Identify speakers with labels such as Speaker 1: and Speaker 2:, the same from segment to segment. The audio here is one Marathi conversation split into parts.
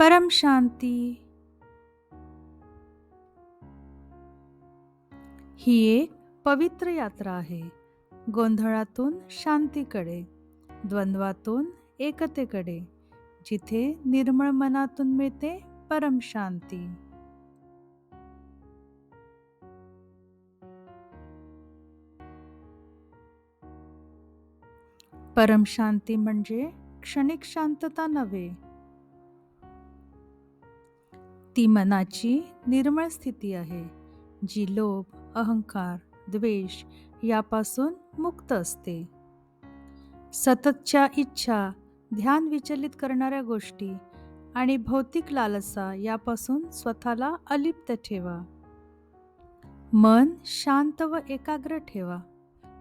Speaker 1: परम शांती. ही एक पवित्र यात्रा आहे. गोंधळातून शांतीकडे द्वंद्वातून एकतेकडे जिथे निर्मळ मनातून मिळते परम शांती. परम शांती म्हणजे क्षणिक शांतता नव्हे ती मनाची निर्मळ स्थिती आहे जी लोभ अहंकार द्वेष यापासून मुक्त असते. सततच्या इच्छा ध्यान विचलित करणाऱ्या गोष्टी आणि भौतिक लालसा यापासून स्वतःला अलिप्त ठेवा. मन शांत व एकाग्र ठेवा.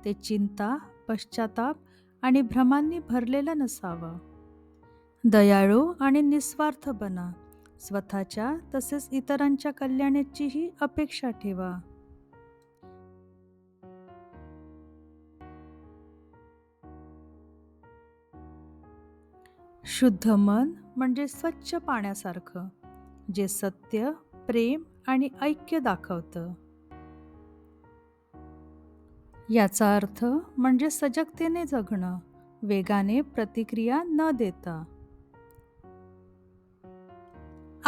Speaker 1: ते चिंता पश्चाताप आणि भ्रमांनी भरलेलं नसावं. दयाळू आणि निस्वार्थ बना. स्वतःच्या तसेच इतरांच्या कल्याणाचीही अपेक्षा ठेवा. शुद्ध मन म्हणजे स्वच्छ पाण्यासारखं जे सत्य प्रेम आणि ऐक्य दाखवतं. याचा अर्थ म्हणजे सजगतेने जगणं वेगाने प्रतिक्रिया न देता.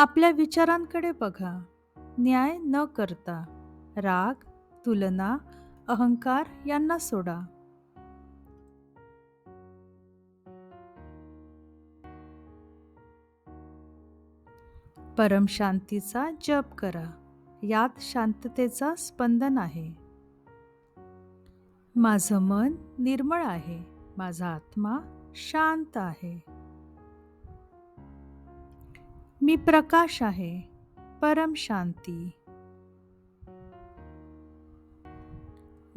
Speaker 1: आपल्या विचारांकडे बघा. न्याय न करता. राग तुलना अहंकार यांना सोडा. परमशांतीचा जप करा. यात शांततेचा स्पंदन आहे. माझं मन निर्मळ आहे. माझा आत्मा शांत आहे. मी प्रकाश आहे परम शांती.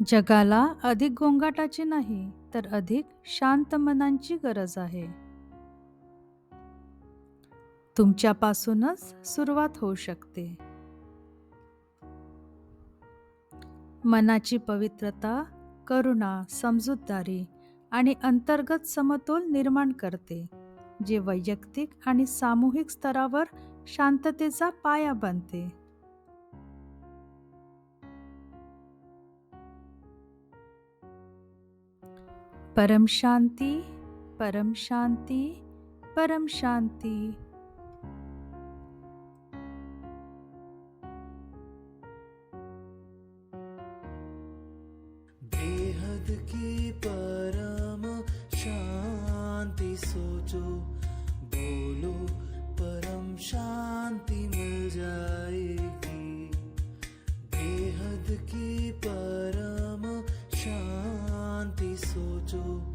Speaker 1: जगाला अधिक गोंगाटाची नाही तर अधिक शांत मनांची गरज आहे. तुमच्यापासूनच सुरुवात होऊ शकते. मनाची पवित्रता करुणा समजूतदारी आणि अंतर्गत समतोल निर्माण करते. जे वैयक्तिक आणि सामूहिक स्तरावर शांततेचा पाया बनते.
Speaker 2: परमशांती परमशांती परमशांती शान्ति सोचो।